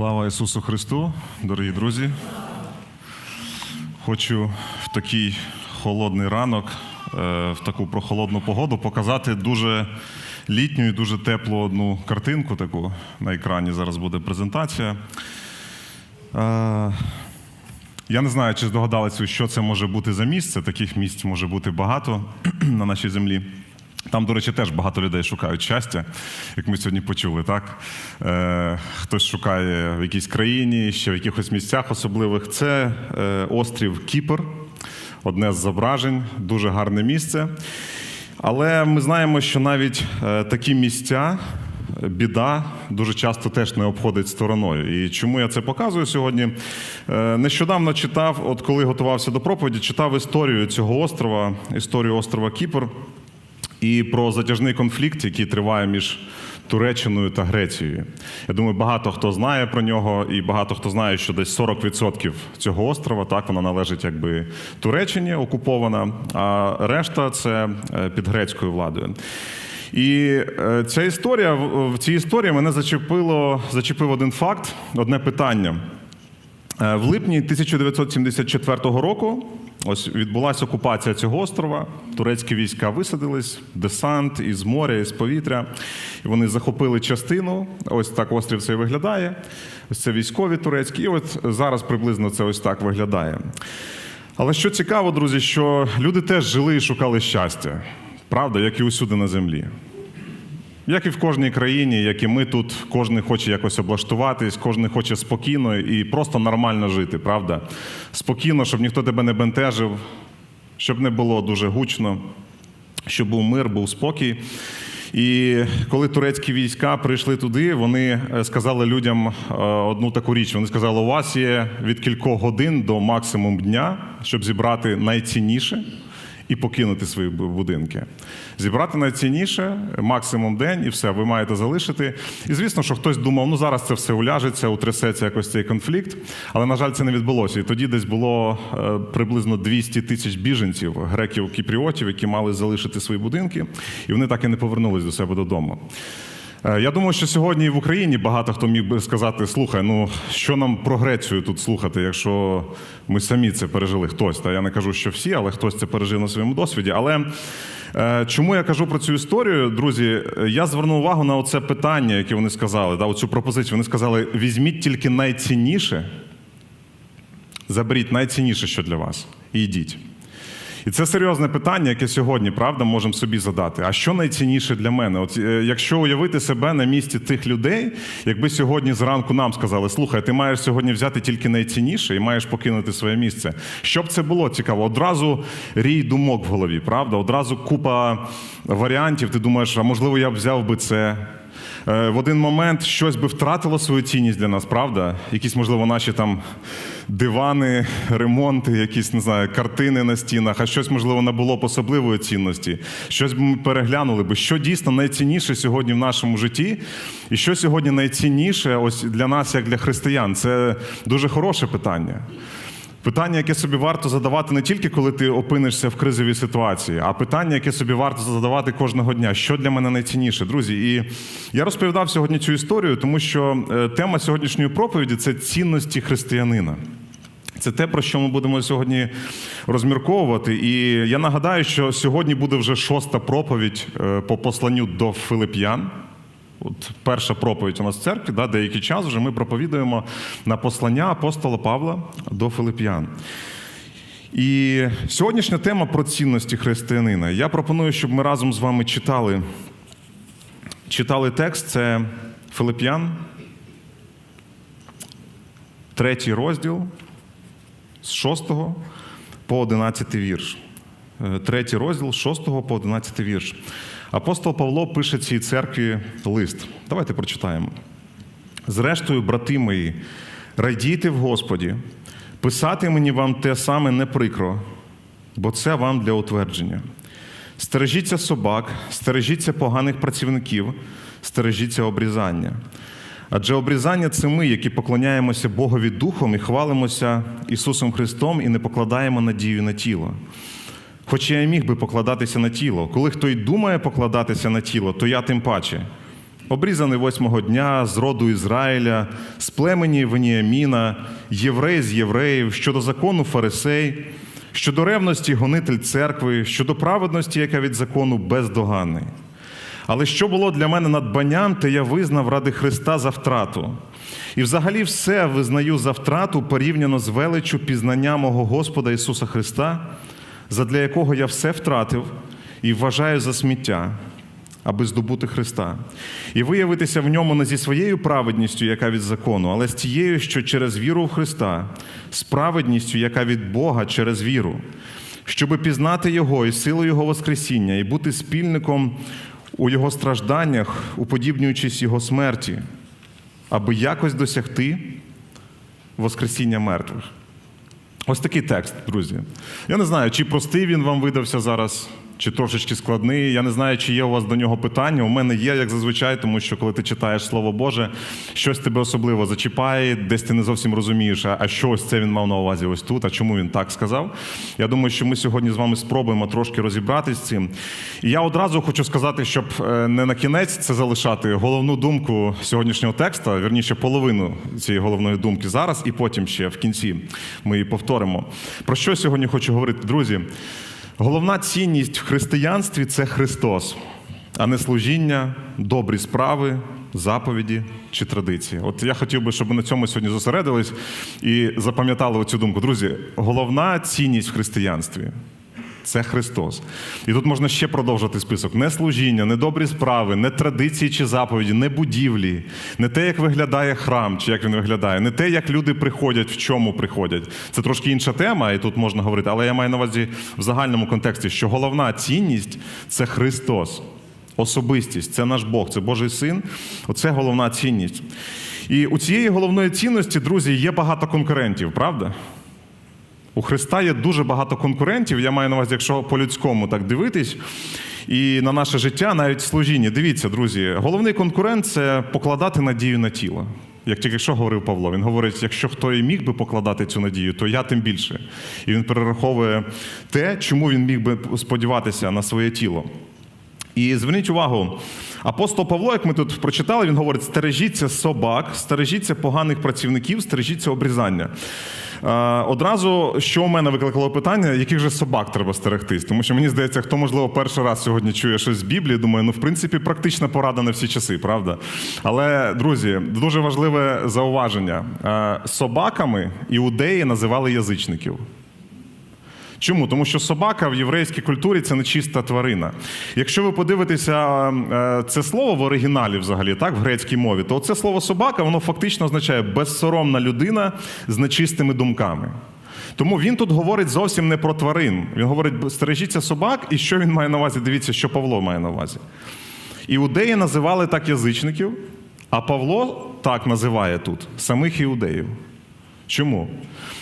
Слава Ісусу Христу, дорогі друзі. Хочу в такий холодний ранок, е, в таку прохолодну погоду показати дуже літню і дуже теплу одну картинку. Таку на екрані зараз буде презентація. Е, Я не знаю, чи здогадалися, що це може бути за місце. Таких місць може бути багато на нашій землі. Там, до речі, теж багато людей шукають щастя, як ми сьогодні почули, так? Е, хтось шукає в якійсь країні, ще в якихось місцях особливих. Це е, острів Кіпр, одне з зображень, дуже гарне місце. Але ми знаємо, що навіть е, такі місця, біда дуже часто теж не обходить стороною. І чому я це показую сьогодні? Е, Нещодавно читав, от коли готувався до проповіді, читав історію цього острова, історію острова Кіпр і про затяжний конфлікт, який триває між Туреччиною та Грецією. Я думаю, багато хто знає про нього, і багато хто знає, що десь 40% цього острова так вона належить якби Туреччині окупована, а решта це е, під грецькою владою. І е, ця історія в цій історії мене зачепило зачепив один факт, одне питання. Е, В липні 1974 року ось відбулася окупація цього острова. Турецькі війська висадились, десант із моря, із повітря. І вони захопили частину. Ось так острів цей виглядає. Ось це військові турецькі. І от зараз приблизно це ось так виглядає. Але що цікаво, друзі, що люди теж жили і шукали щастя. Правда, як і усюди на землі. Як і в кожній країні, як і ми тут, кожен хоче якось облаштуватись, кожен хоче спокійно і просто нормально жити, правда? Спокійно, щоб ніхто тебе не бентежив, щоб не було дуже гучно, щоб був мир, був спокій. І коли турецькі війська прийшли туди, вони е, сказали людям е, одну таку річ. Вони сказали, у вас є від кількох годин до максимум дня, щоб зібрати найцінніше і покинути свої будинки. Зібрати найцінніше, максимум день, і все, ви маєте залишити. І звісно, що хтось думав, ну зараз це все уляжеться, утрясеться якось цей конфлікт. Але, на жаль, це не відбулося. І тоді десь було е, приблизно 200 тисяч біженців, греків кіпріотів, які мали залишити свої будинки, і вони так і не повернулись до себе додому. Е, Я думаю, що сьогодні в Україні багато хто міг би сказати: слухай, ну що нам про Грецію тут слухати, якщо ми самі це пережили хтось. Та я не кажу, що всі, але хтось це пережив на своєму досвіді. Але е, чому я кажу про цю історію, друзі? Я звернув увагу на оце питання, яке вони сказали, да, оцю пропозицію. Вони сказали: візьміть тільки найцінніше, заберіть найцінніше, що для вас, і йдіть. І це серйозне питання, яке сьогодні, правда, можемо собі задати. А що найцінніше для мене? От е, якщо уявити себе на місці тих людей, якби сьогодні зранку нам сказали, слухай, ти маєш сьогодні взяти тільки найцінніше і маєш покинути своє місце. Що б це було цікаво? Одразу рій думок в голові, правда? Одразу купа варіантів. Ти думаєш, а можливо, я б взяв би це. Е, В один момент щось би втратило свою цінність для нас, правда? Якісь, можливо, наші там дивани, ремонти, якісь не знаю, картини на стінах, а щось, можливо, набуло б особливої цінності. Щось би ми переглянули би, що дійсно найцінніше сьогодні в нашому житті, і що сьогодні найцінніше ось для нас, як для християн. Це дуже хороше питання. Питання, яке собі варто задавати не тільки коли ти опинишся в кризовій ситуації, а питання, яке собі варто задавати кожного дня. Що для мене найцінніше, друзі? І я розповідав сьогодні цю історію, тому що е, тема сьогоднішньої проповіді це цінності християнина. Це те, про що ми будемо сьогодні розмірковувати. І я нагадаю, що сьогодні буде вже шоста проповідь е, по посланню до Филип'ян. От перша проповідь у нас в церкві, да, деякий час вже ми проповідуємо на послання апостола Павла до Филип'ян. І сьогоднішня тема про цінності християнина. Я пропоную, щоб ми разом з вами читали, читали текст. Це Филип'ян, третій розділ з 6 по 11 вірш. Е, Третій розділ 6 по 11 вірш. Апостол Павло пише цій церкві лист. Давайте прочитаємо. Зрештою, брати мої, радійте в Господі, писати мені вам те саме не прикро, бо це вам для утвердження. Стережіться собак, стережіться поганих працівників, стережіться обрізання. Адже обрізання це ми, які поклоняємося Богові Духом і хвалимося Ісусом Христом і не покладаємо надію на тіло. Хоча я міг би покладатися на тіло. Коли хто й думає покладатися на тіло, то я тим паче. обрізаний восьмого дня з роду Ізраїля, з племені Веніаміна, єврей з євреїв, щодо закону фарисей, щодо ревності гонитель церкви, щодо праведності, яка від закону бездоганний. Але що було для мене надбанням, те я визнав ради Христа за втрату. І взагалі все визнаю за втрату порівняно з величчю пізнання мого Господа Ісуса Христа, задля якого я все втратив і вважаю за сміття, аби здобути Христа, і виявитися в ньому не зі своєю праведністю, яка від закону, але з тією, що через віру в Христа, з яка від Бога через віру, щоби пізнати Його і силу Його Воскресіння, і бути спільником у Його стражданнях, уподібнюючись Його смерті, аби якось досягти Воскресіння мертвих. Ось такий текст, друзі. Я не знаю, чи простий він вам видався зараз, чи трошечки складний. Я не знаю, чи є у вас до нього питання. У мене є, як зазвичай, тому що коли ти читаєш Слово Боже, щось тебе особливо зачіпає, десь ти не зовсім розумієш, а що ось це він мав на увазі ось тут, а чому він так сказав. Я думаю, що ми сьогодні з вами спробуємо трошки розібратись з цим. І я одразу хочу сказати, щоб е, не на кінець це залишати головну думку сьогоднішнього текста, вірніше половину цієї головної думки зараз, і потім ще в кінці ми її повторимо. Про що сьогодні хочу говорити, друзі? Головна цінність в християнстві це Христос, а не служіння, добрі справи, заповіді чи традиції. От я хотів би, щоб ми на цьому сьогодні зосередились і запам'ятали оцю думку. Друзі, головна цінність в християнстві це Христос. І тут можна ще продовжити список: не служіння, не добрі справи, не традиції чи заповіді, не будівлі, не те, як виглядає храм, чи як він виглядає, не те, як люди приходять, в чому приходять. Це трошки інша тема, і тут можна говорити, але я маю на увазі в загальному контексті, що головна цінність це Христос. Особистість, це наш Бог, це Божий син. Оце головна цінність. І у цієї головної цінності, друзі, є багато конкурентів, правда? У Христа є дуже багато конкурентів. Я маю на увазі, якщо по-людському так дивитись, і на наше життя, навіть в служінні. Дивіться, друзі, головний конкурент це покладати надію на тіло. Як тільки що говорив Павло, він говорить: якщо хто і міг би покладати цю надію, то я тим більше. І він перераховує те, чому він міг би сподіватися на своє тіло. І зверніть увагу, апостол Павло, як ми тут прочитали, він говорить: стережіться собак, стережіться поганих працівників, стережіться обрізання. Е, Одразу, що у мене викликало питання, яких же собак треба стерегтись? Тому що мені здається, хто, можливо, перший раз сьогодні чує щось з Біблії, думає, ну, в принципі, практична порада на всі часи, правда? Але, друзі, дуже важливе зауваження. Е, Собаками іудеї називали язичників. Чому? Тому що собака в єврейській культурі це нечиста тварина. Якщо ви подивитеся е, це слово в оригіналі, взагалі, так, в грецькій мові, то це слово собака воно фактично означає безсоромна людина з нечистими думками. Тому він тут говорить зовсім не про тварин. Він говорить, стережіться собак, і що він має на увазі? Дивіться, що Павло має на увазі. Іудеї називали так язичників, а Павло так називає тут самих іудеїв. Чому?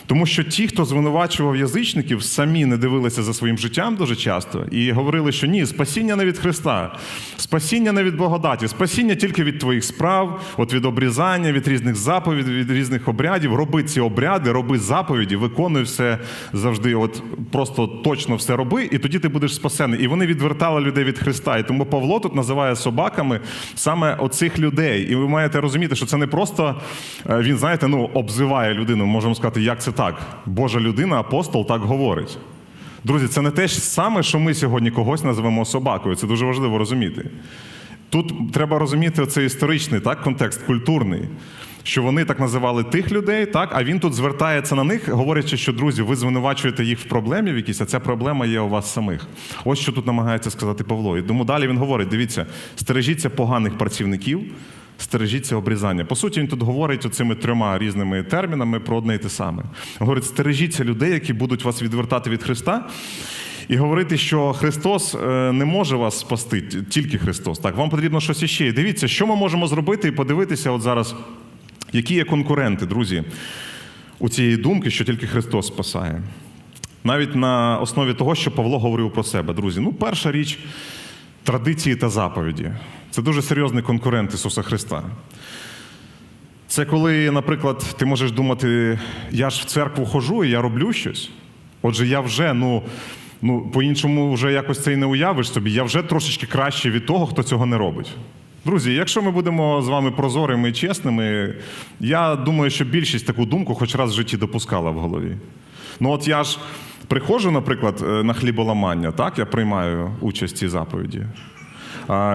Тому що ті, хто звинувачував язичників, самі не дивилися за своїм життям дуже часто і говорили, що ні, спасіння не від Христа, спасіння не від благодаті, спасіння тільки від твоїх справ, от від обрізання, від різних заповідей, від різних обрядів. Роби ці обряди, роби заповіді, виконуй все завжди, от просто точно все роби, і тоді ти будеш спасений. І вони відвертали людей від Христа. І тому Павло тут називає собаками саме оцих людей. І ви маєте розуміти, що це не просто е, він, знаєте, ну обзиває людину. Можемо сказати, як це так. Божа людина, апостол так говорить. Друзі, це не те ж саме, що ми сьогодні когось називемо собакою. Це дуже важливо розуміти. Тут треба розуміти цей історичний так, контекст, культурний, що вони так називали тих людей, так, а він тут звертається на них, говорячи, що друзі, ви звинувачуєте їх в проблемі в якійсь, а ця проблема є у вас самих. Ось що тут намагається сказати Павло. І тому далі він говорить: дивіться, стережіться поганих працівників. Стережіться обрізання. По суті, він тут говорить оцими трьома різними термінами про одне і те саме. Говорить, стережіться людей, які будуть вас відвертати від Христа, і говорити, що Христос е, не може вас спасти, тільки Христос. Так, вам потрібно щось іще. І дивіться, що ми можемо зробити і подивитися от зараз, які є конкуренти, друзі, у цієї думки, що тільки Христос спасає. Навіть на основі того, що Павло говорив про себе, друзі. Ну, перша річ традиції та заповіді. Це дуже серйозний конкурент Ісуса Христа. Це коли, наприклад, ти можеш думати, я ж в церкву хожу і я роблю щось. Отже, я вже, ну, ну по-іншому вже якось це і не уявиш собі, я вже трошечки краще від того, хто цього не робить. Друзі, якщо ми будемо з вами прозорими і чесними, я думаю, що більшість таку думку хоч раз в житті допускала в голові. Ну от я ж приходжу, наприклад, е, на хліболамання, так, я приймаю участь в цій заповіді.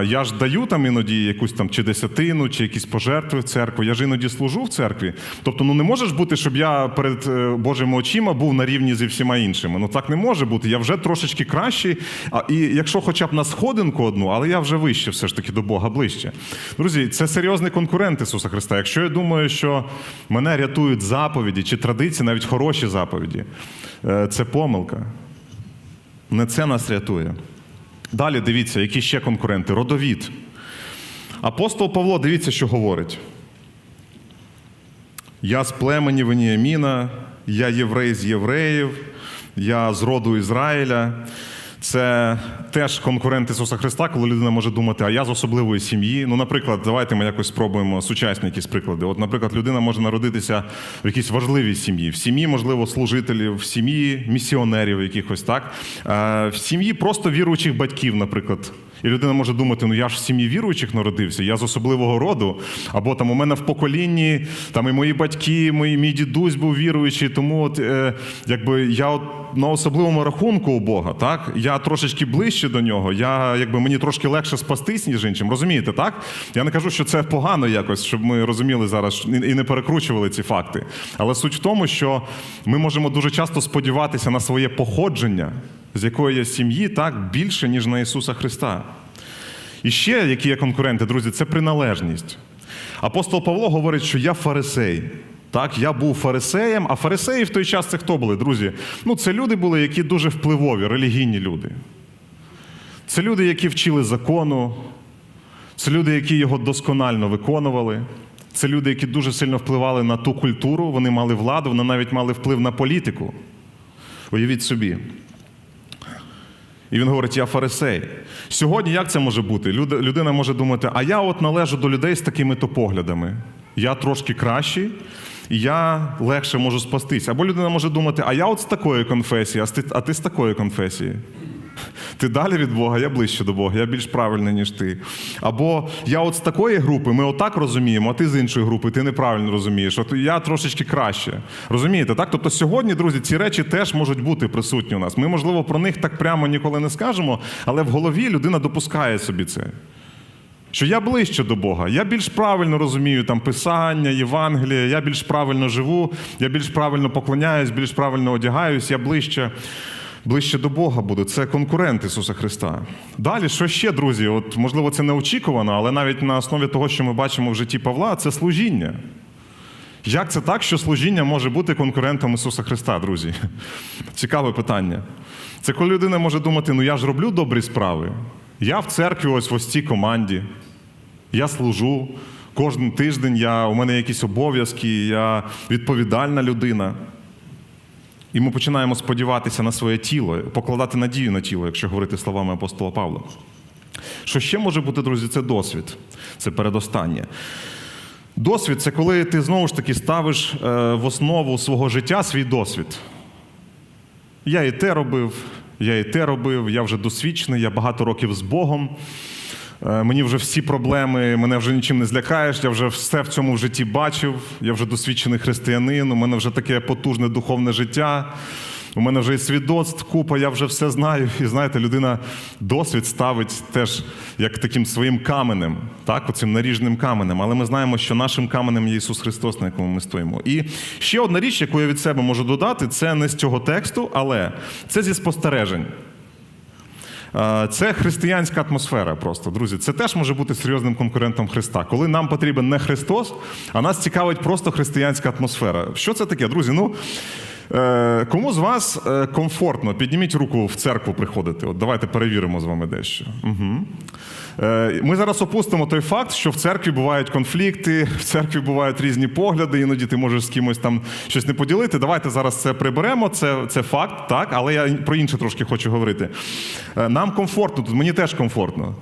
Я ж даю там іноді якусь там чи десятину, чи якісь пожертви в церкву. Я ж іноді служу в церкві. Тобто, ну не може ж бути, щоб я перед е, Божими очима був на рівні зі всіма іншими. Ну так не може бути. Я вже трошечки кращий. А і якщо хоча б на сходинку одну, але я вже вище, все ж таки до Бога ближче. Друзі, це серйозний конкурент Ісуса Христа. Якщо я думаю, що мене рятують заповіді чи традиції, навіть хороші заповіді, е, це помилка. Не це нас рятує. Далі дивіться, які ще конкуренти. Родовід. Апостол Павло, дивіться, що говорить. Я з племені Веніаміна, я єврей з євреїв, я з роду Ізраїля. Це теж конкурент Ісуса Христа, коли людина може думати, а я з особливої сім'ї. Ну, наприклад, давайте ми якось спробуємо сучасні якісь приклади. От, наприклад, людина може народитися в якійсь важливій сім'ї, в сім'ї, можливо, служителів, в сім'ї місіонерів якихось, так? В сім'ї просто віруючих батьків, наприклад. І людина може думати, ну я ж в сім'ї віруючих народився, я з особливого роду, або там у мене в поколінні, там і мої батьки, мої, мій дідусь був віруючий, тому от е, якби я от на особливому рахунку у Бога, так? Я трошечки ближче до нього, я якби мені трошки легше спастись, ніж іншим. Розумієте, так? Я не кажу, що це погано якось, щоб ми розуміли зараз і не перекручували ці факти. Але суть в тому, що ми можемо дуже часто сподіватися на своє походження, з якої є сім'ї, так більше, ніж на Ісуса Христа. І ще, які є конкуренти, друзі, це приналежність. Апостол Павло говорить, що я фарисей. Так, я був фарисеєм, а фарисеї в той час це хто були, друзі? Ну, це люди були, які дуже впливові, релігійні люди. Це люди, які вчили закону, це люди, які його досконально виконували. Це люди, які дуже сильно впливали на ту культуру, вони мали владу, вони навіть мали вплив на політику. Уявіть собі. І він говорить: я фарисей. Сьогодні як це може бути? Людина може думати, а я от належу до людей з такими-то поглядами. Я трошки кращий, я легше можу спастись. Або людина може думати, а я от з такої конфесії, а ти, з такої конфесії. Ти далі від Бога, я ближче до Бога, я більш правильний, ніж ти. Або я от з такої групи, ми отак розуміємо, а ти з іншої групи, ти неправильно розумієш. От я трошечки краще. Розумієте, так? Тобто сьогодні, друзі, ці речі теж можуть бути присутні у нас. Ми, можливо, про них так прямо ніколи не скажемо, але в голові людина допускає собі це. Що я ближче до Бога, я більш правильно розумію там Писання, Євангеліє, я більш правильно живу, я більш правильно поклоняюсь, більш правильно одягаюсь, я ближче, ближче до Бога буду. Це конкурент Ісуса Христа. Далі, що ще, друзі? От, можливо, це неочікувано, але навіть на основі того, що ми бачимо в житті Павла, це служіння. Як це так, що служіння може бути конкурентом Ісуса Христа, друзі? Цікаве питання. Це коли людина може думати, ну я ж роблю добрі справи. Я в церкві ось в ось цій команді. Я служу. Кожен тиждень я, у мене якісь обов'язки, я відповідальна людина. І ми починаємо сподіватися на своє тіло, покладати надію на тіло, якщо говорити словами апостола Павла. Що ще може бути, друзі, це досвід. Це передостаннє. Досвід це коли ти знову ж таки ставиш е, в основу свого життя свій досвід. Я і те робив, я і те робив, я вже досвідчений, я багато років з Богом. Е, Мені вже всі проблеми, мене вже нічим не злякаєш, я вже все в цьому житті бачив, я вже досвідчений християнин, у мене вже таке потужне духовне життя. У мене вже і свідоцтв купа, я вже все знаю. І знаєте, людина досвід ставить теж як таким своїм каменем, так, оцим наріжним каменем. Але ми знаємо, що нашим каменем є Ісус Христос, на якому ми стоїмо. І ще одна річ, яку я від себе можу додати, це не з цього тексту, але це зі спостережень. Е, Це християнська атмосфера просто, друзі. Це теж може бути серйозним конкурентом Христа. Коли нам потрібен не Христос, а нас цікавить просто християнська атмосфера. Що це таке, друзі? Ну, кому з вас е, комфортно? Підніміть руку в церкву приходити. От давайте перевіримо з вами дещо. Угу. Ми зараз опустимо той факт, що в церкві бувають конфлікти, в церкві бувають різні погляди, іноді ти можеш з кимось там щось не поділити. Давайте зараз це приберемо. Це, це факт, так, але я про інше трошки хочу говорити. Е, Нам комфортно тут, мені теж комфортно.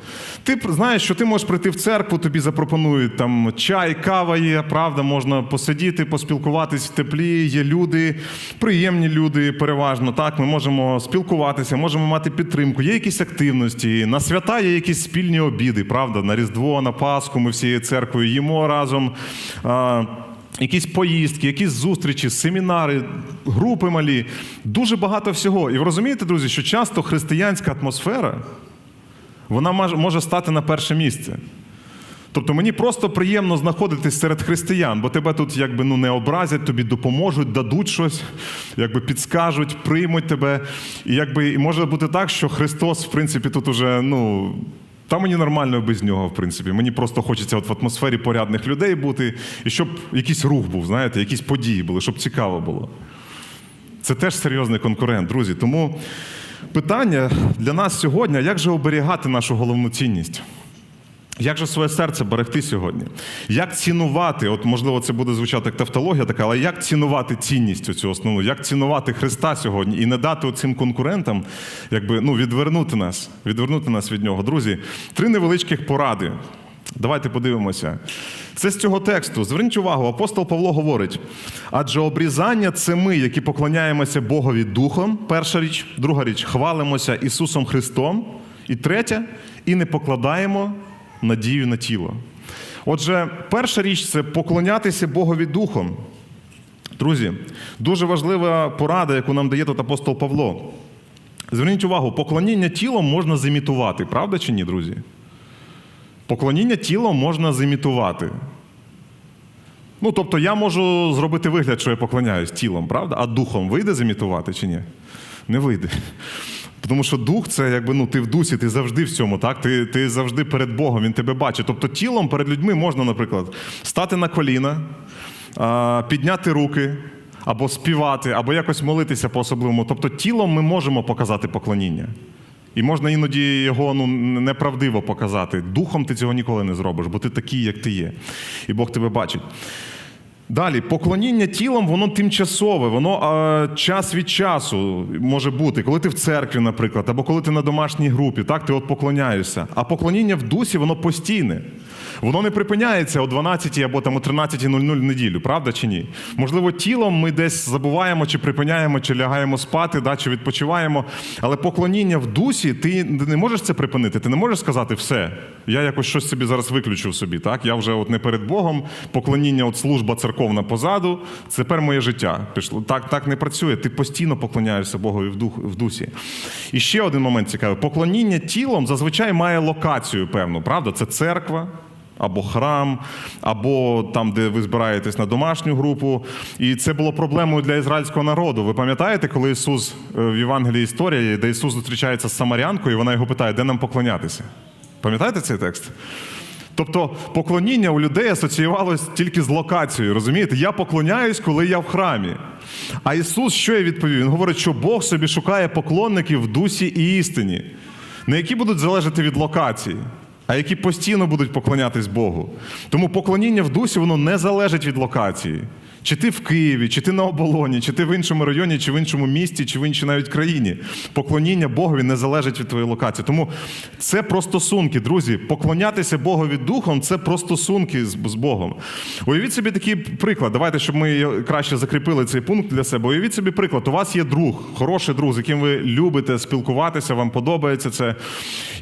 Ти знаєш, що ти можеш прийти в церкву, тобі запропонують там чай, кава є, правда, можна посидіти, поспілкуватись в теплі, є люди, приємні люди, переважно. Так, ми можемо спілкуватися, можемо мати підтримку. Є якісь активності. На свята є якісь спільні обіди, правда? На Різдво, на Пасху ми всією церквою їмо разом. Якісь поїздки, якісь зустрічі, семінари, групи малі, дуже багато всього. І ви розумієте, друзі, що часто християнська атмосфера вона може стати на перше місце. Тобто мені просто приємно знаходитись серед християн, бо тебе тут якби ну не образять, тобі допоможуть, дадуть щось, якби підскажуть, приймуть тебе. І якби і може бути так, що Христос, в принципі, тут уже ну. Та мені нормально без нього, в принципі. Мені просто хочеться от в атмосфері порядних людей бути, і щоб якийсь рух був, знаєте, якісь події були, щоб цікаво було. Це теж серйозний конкурент, друзі. Тому питання для нас сьогодні: як же оберігати нашу головну цінність? Як же своє серце берегти сьогодні? Як цінувати, от можливо, це буде звучати як тавтологія така, але як цінувати цінність оцю основну, як цінувати Христа сьогодні і не дати цим конкурентам, якби ну відвернути нас, відвернути нас від нього. Друзі, три невеличких поради. Давайте подивимося. Це з цього тексту. Зверніть увагу, апостол Павло говорить: адже обрізання це ми, які поклоняємося Богові Духом. Перша річ, друга річ, хвалимося Ісусом Христом. І третя, і не покладаємо надію на тіло. Отже, перша річ це поклонятися Богові Духом. Друзі, дуже важлива порада, яку нам дає тут апостол Павло. Зверніть увагу, поклоніння тілом можна зімітувати, правда чи ні, друзі? Поклоніння тілом можна зімітувати. Ну, тобто я можу зробити вигляд, що я поклоняюсь тілом, правда? А духом вийде зімітувати чи ні? Не вийде. Тому що дух це якби ну ти в дусі, ти завжди в цьому, так? Ти, ти завжди перед Богом, Він тебе бачить. Тобто тілом перед людьми можна, наприклад, стати на коліна, підняти руки, або співати, або якось молитися по-особливому. Тобто тілом ми можемо показати поклоніння. І можна іноді його ну, неправдиво показати. Духом ти цього ніколи не зробиш, бо ти такий, як ти є. І Бог тебе бачить. Далі, поклоніння тілом, воно тимчасове, воно е, час від часу може бути, коли ти в церкві, наприклад, або коли ти на домашній групі, так, ти от поклоняєшся. А поклоніння в дусі, воно постійне. Воно не припиняється о 12 або там о 13.00 в неділю, правда чи ні? Можливо, тілом ми десь забуваємо, чи припиняємо, чи лягаємо спати, да, чи відпочиваємо. Але поклоніння в дусі, ти не можеш це припинити. Ти не можеш сказати все. Я якось щось собі зараз виключив собі. Так? Я вже от не перед Богом, поклоніння, от служба церковна позаду. Це тепер моє життя. Пішло. Так, так не працює. Ти постійно поклоняєшся Богові в, дух, в дусі. І ще один момент цікавий: поклоніння тілом зазвичай має локацію певну, правда? Це церква. Або храм, або там, де ви збираєтесь на домашню групу. І це було проблемою для ізраїльського народу. Ви пам'ятаєте, коли Ісус е, в Євангелії історія, де Ісус зустрічається з Самарянкою, і вона його питає, де нам поклонятися? Пам'ятаєте цей текст? Тобто поклоніння у людей асоціювалось тільки з локацією. Розумієте? Я поклоняюсь, коли я в храмі. А Ісус що я відповів? Він говорить, що Бог собі шукає поклонників в дусі і істині, не які будуть залежати від локації, а які постійно будуть поклонятись Богу. Тому поклоніння в дусі воно не залежить від локації. Чи ти в Києві, чи ти на оболоні, чи ти в іншому районі, чи в іншому місті, чи в іншій навіть країні. Поклоніння Богові не залежить від твоєї локації. Тому це про стосунки, друзі. Поклонятися Богові духом це про стосунки з, Богом. Уявіть собі такий приклад. Давайте, щоб ми краще закріпили цей пункт для себе. Уявіть собі приклад. У вас є друг, хороший друг, з яким ви любите спілкуватися, вам подобається це.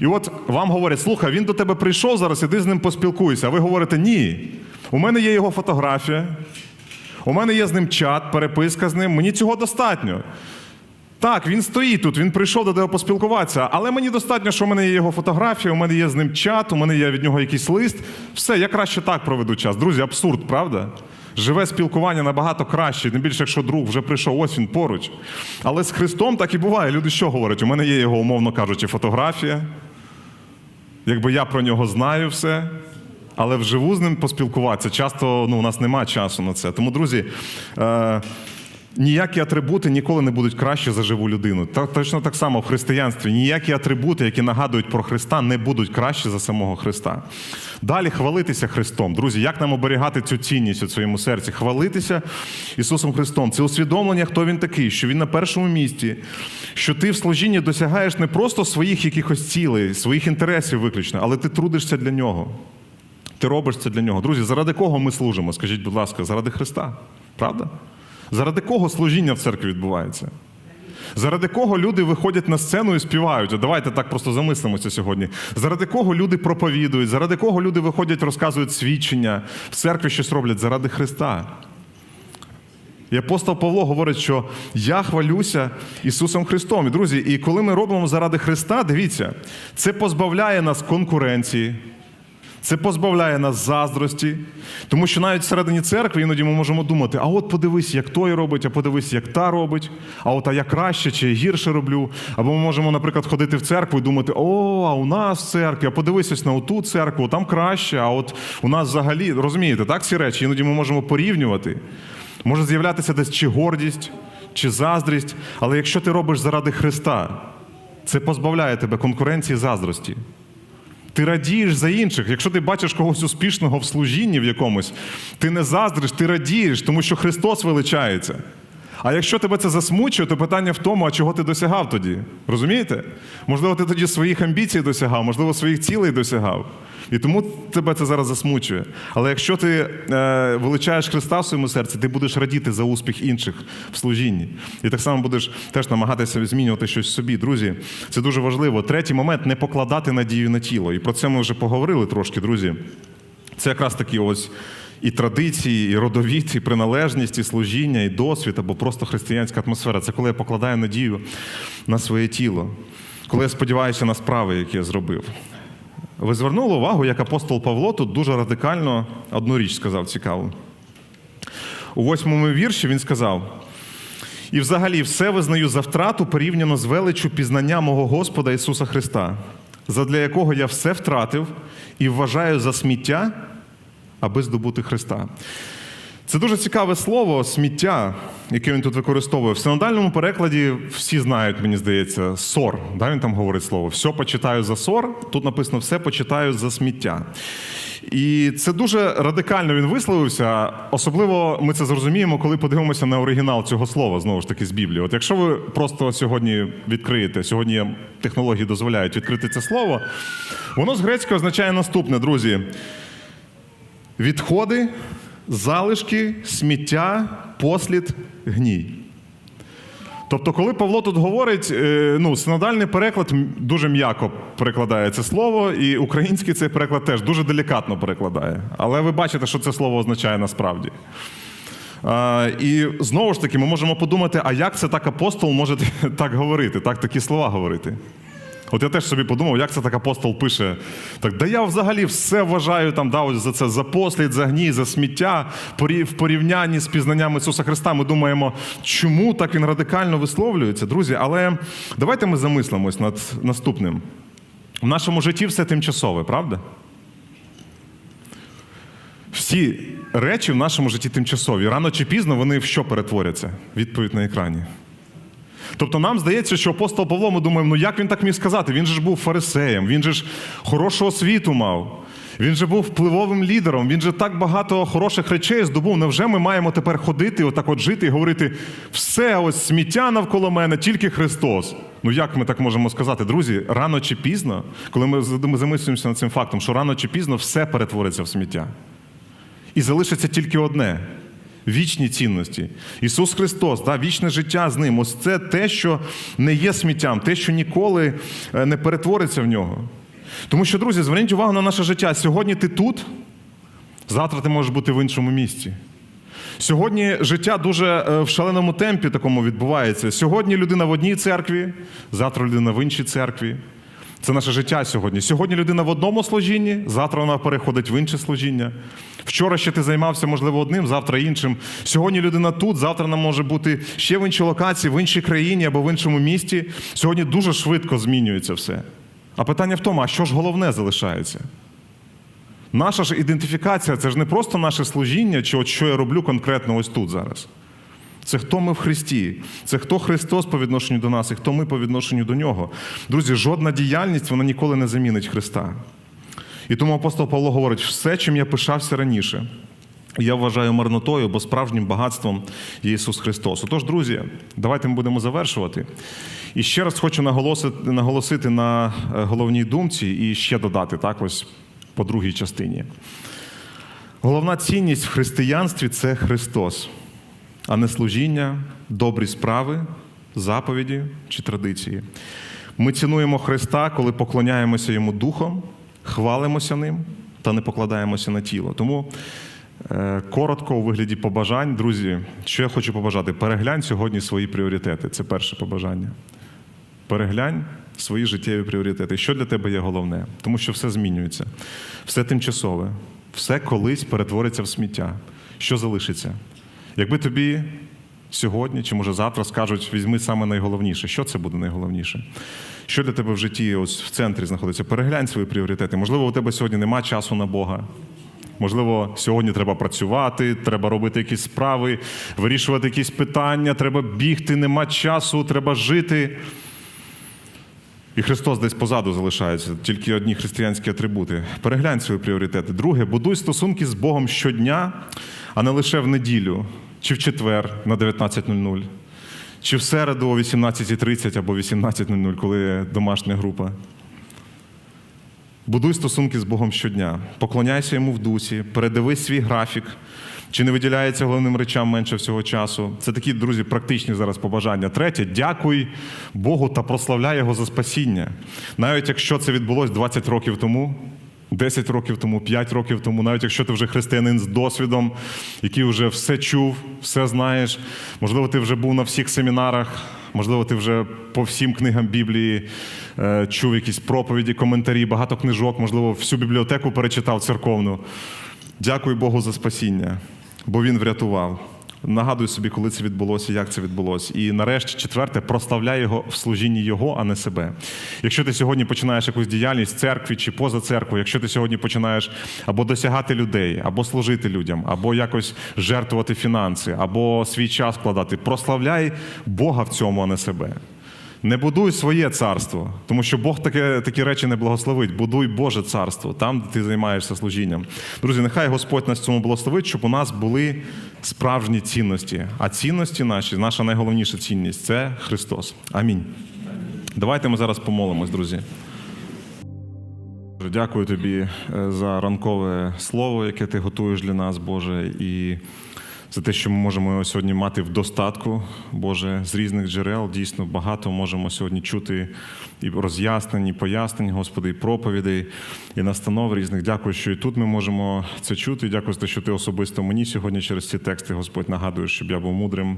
І от вам говорять: слухай, він до тебе прийшов зараз, іди з ним поспілкуйся. А ви говорите, ні. У мене є його фотографія. У мене є з ним чат, переписка з ним. Мені цього достатньо. Так, він стоїть тут, він прийшов до тебе поспілкуватися, але мені достатньо, що у мене є його фотографія, у мене є з ним чат, у мене є від нього якийсь лист. Все, я краще так проведу час. Друзі, абсурд, правда? Живе спілкування набагато краще, тим більше, якщо друг вже прийшов, ось він поруч. Але з Христом так і буває. Люди що говорять? У мене є його, умовно кажучи, фотографія. Якби я про нього знаю все, але вживу з ним поспілкуватися часто ну, у нас немає часу на це. Тому, друзі, е, ніякі атрибути ніколи не будуть краще за живу людину. Та, точно так само в християнстві ніякі атрибути, які нагадують про Христа, не будуть краще за самого Христа. Далі хвалитися Христом. Друзі, як нам оберігати цю цінність у своєму серці? Хвалитися Ісусом Христом. Це усвідомлення, хто Він такий, що Він на першому місці, що ти в служінні досягаєш не просто своїх якихось цілей, своїх інтересів виключно, але ти трудишся для нього. Ти робиш це для нього. Друзі, заради кого ми служимо? Скажіть, будь ласка, заради Христа. Правда? Заради кого служіння в церкві відбувається? Заради кого люди виходять на сцену і співають? Давайте так просто замислимося сьогодні. Заради кого люди проповідують, заради кого люди виходять, розказують свідчення, в церкві щось роблять заради Христа. І апостол Павло говорить, що я хвалюся Ісусом Христом. І друзі, і коли ми робимо заради Христа, дивіться, це позбавляє нас конкуренції, це позбавляє нас заздрості, тому що навіть всередині церкви іноді ми можемо думати: а от подивись, як той робить, а подивись, як та робить, а от а я краще чи гірше роблю. Або ми можемо, наприклад, ходити в церкву і думати, о, а у нас в церкві, а подивись на оту церкву, там краще, а от у нас взагалі, розумієте, так ці речі, іноді ми можемо порівнювати. Може з'являтися десь чи гордість, чи заздрість, але якщо ти робиш заради Христа, це позбавляє тебе конкуренції заздрості. Ти радієш за інших. Якщо ти бачиш когось успішного в служінні в якомусь, ти не заздриш, ти радієш, тому що Христос величається. А якщо тебе це засмучує, то питання в тому, а чого ти досягав тоді? Розумієте? Можливо, ти тоді своїх амбіцій досягав, можливо, своїх цілей досягав. І тому тебе це зараз засмучує. Але якщо ти е, величаєш Христа в своєму серці, ти будеш радіти за успіх інших в служінні. І так само будеш теж намагатися змінювати щось в собі. Друзі, це дуже важливо. Третій момент не покладати надію на тіло. І про це ми вже поговорили трошки, друзі. Це якраз такі ось і традиції, і родовід, і приналежність, і служіння, і досвід, або просто християнська атмосфера. Це коли я покладаю надію на своє тіло, коли я сподіваюся на справи, які я зробив. Ви звернули увагу, як апостол Павло тут дуже радикально одну річ сказав цікаву. У восьмому вірші він сказав: і взагалі все визнаю за втрату порівняно з величу пізнання мого Господа Ісуса Христа, задля якого я все втратив і вважаю за сміття, аби здобути Христа. Це дуже цікаве слово сміття, яке він тут використовує. В синодальному перекладі всі знають, мені здається, сор. Да, він там говорить слово. Все почитаю за сор. Тут написано все почитаю за сміття. І це дуже радикально він висловився. Особливо ми це зрозуміємо, коли подивимося на оригінал цього слова, знову ж таки, з Біблії. От якщо ви просто сьогодні відкриєте, сьогодні технології дозволяють відкрити це слово, воно з грецького означає наступне, друзі: відходи, залишки, сміття, послід, гній. Тобто, коли Павло тут говорить, е, ну, синодальний переклад дуже м'яко перекладає це слово, і український цей переклад теж дуже делікатно перекладає. Але ви бачите, що це слово означає насправді. І знову ж таки, ми можемо подумати, а як це так апостол може так говорити, так такі слова говорити? От я теж собі подумав, як це так апостол пише. Так, да я взагалі все вважаю там, да, ось за це за послід, за гній, за сміття в порівнянні з пізнанням Ісуса Христа. Ми думаємо, чому так він радикально висловлюється, друзі. Але давайте ми замислимось над наступним. В нашому житті все тимчасове, правда? Всі речі в нашому житті тимчасові. Рано чи пізно вони в що перетворяться? Відповідь на екрані. Тобто нам здається, що апостол Павло, ми думаємо, ну як він так міг сказати? Він же ж був фарисеєм, він же ж хорошу освіту мав, він же був впливовим лідером, він же так багато хороших речей здобув. Невже ми маємо тепер ходити, отак от жити і говорити, все ось сміття навколо мене, тільки Христос. Ну як ми так можемо сказати, друзі, рано чи пізно, коли ми замислюємося над цим фактом, що рано чи пізно все перетвориться в сміття. І залишиться тільки одне вічні цінності. Ісус Христос, да, вічне життя з ним. Ось це те, що не є сміттям, те, що ніколи е, не перетвориться в нього. Тому що, друзі, зверніть увагу на наше життя. Сьогодні ти тут, завтра ти можеш бути в іншому місці. Сьогодні життя дуже е, в шаленому темпі такому відбувається. Сьогодні людина в одній церкві, завтра людина в іншій церкві. Це наше життя сьогодні. Сьогодні людина в одному служінні, завтра вона переходить в інше служіння. Вчора ще ти займався, можливо, одним, завтра іншим. Сьогодні людина тут, завтра вона може бути ще в іншій локації, в іншій країні або в іншому місті. Сьогодні дуже швидко змінюється все. А питання в тому, а що ж головне залишається? Наша ж ідентифікація це ж не просто наше служіння, чи от що я роблю конкретно ось тут зараз. Це хто ми в Христі, це хто Христос по відношенню до нас і хто ми по відношенню до Нього. Друзі, жодна діяльність вона ніколи не замінить Христа. І тому апостол Павло говорить: все, чим я пишався раніше, я вважаю марнотою, бо справжнім багатством є Ісус Христос. Отож, друзі, давайте ми будемо завершувати. І ще раз хочу наголосити, наголосити на е, головній думці і ще додати так ось по другій частині. Головна цінність в християнстві це Христос. а не служіння, добрі справи, заповіді чи традиції. Ми цінуємо Христа, коли поклоняємося Йому духом, хвалимося ним та не покладаємося на тіло. Тому е, коротко у вигляді побажань, друзі, що я хочу побажати? Переглянь сьогодні свої пріоритети. Це перше побажання. Переглянь свої життєві пріоритети. Що для тебе є головне? Тому що все змінюється, все тимчасове, все колись перетвориться в сміття. Що залишиться? Якби тобі сьогодні чи може завтра скажуть, візьми саме найголовніше, що це буде найголовніше? Що для тебе в житті ось в центрі знаходиться? Переглянь свої пріоритети. Можливо, у тебе сьогодні немає часу на Бога. Можливо, сьогодні треба працювати, треба робити якісь справи, вирішувати якісь питання, треба бігти, нема часу, треба жити. І Христос десь позаду залишається, тільки одні християнські атрибути. Переглянь свої пріоритети. Друге, будуй стосунки з Богом щодня, а не лише в неділю, чи в четвер на 19.00, чи в середу о 18.30 або 18.00, коли домашня група. Будуй стосунки з Богом щодня, поклоняйся йому в дусі, передивись свій графік, чи не виділяється головним речам менше всього часу. Це такі, друзі, практичні зараз побажання. Третє, дякуй Богу та прославляй Його за спасіння. Навіть якщо це відбулось 20 років тому, 10 років тому, 5 років тому, навіть якщо ти вже християнин з досвідом, який вже все чув, все знаєш, можливо, ти вже був на всіх семінарах, можливо, ти вже по всім книгам Біблії е, чув якісь проповіді, коментарі, багато книжок, можливо, всю бібліотеку перечитав церковну. Дякую Богу за спасіння, бо Він врятував. Нагадуй собі, коли це відбулося, як це відбулося. І нарешті, четверте, прославляй його в служінні Його, а не себе. Якщо ти сьогодні починаєш якусь діяльність в церкві чи поза церквою, якщо ти сьогодні починаєш або досягати людей, або служити людям, або якось жертвувати фінанси, або свій час вкладати, прославляй Бога в цьому, а не себе. Не будуй своє царство, тому що Бог таке, такі речі не благословить. Будуй Боже царство, там, де ти займаєшся служінням. Друзі, нехай Господь нас цьому благословить, щоб у нас були справжні цінності. А цінності наші, наша найголовніша цінність це Христос. Амінь. Давайте ми зараз помолимось, друзі. Дякую тобі е, за ранкове слово, яке ти готуєш для нас, Боже, і за те, що ми можемо сьогодні мати в достатку, Боже, з різних джерел. Дійсно, багато можемо сьогодні чути і роз'яснень, і пояснень, Господи, і проповідей, і настанов різних. Дякую, що і тут ми можемо це чути. Дякую за те, що ти особисто мені сьогодні через ці тексти, Господь, нагадуєш, щоб я був мудрим.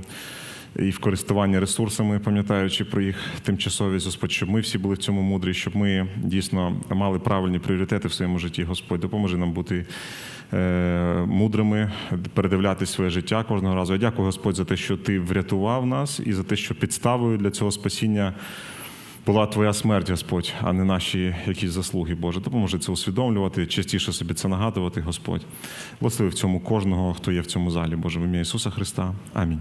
І в користуванні ресурсами, пам'ятаючи про їх тимчасовість, Господь, щоб ми всі були в цьому мудрі, щоб ми дійсно мали правильні пріоритети в своєму житті. Господь, допоможи нам бути мудрими, передивляти своє життя кожного разу. Я дякую, Господь, за те, що ти врятував нас, і за те, що підставою для цього спасіння. Була твоя смерть, Господь, а не наші якісь заслуги, Боже. Допоможи це усвідомлювати, частіше собі це нагадувати, Господь. Благослови в цьому кожного, хто є в цьому залі, Боже, в ім'я Ісуса Христа. Амінь.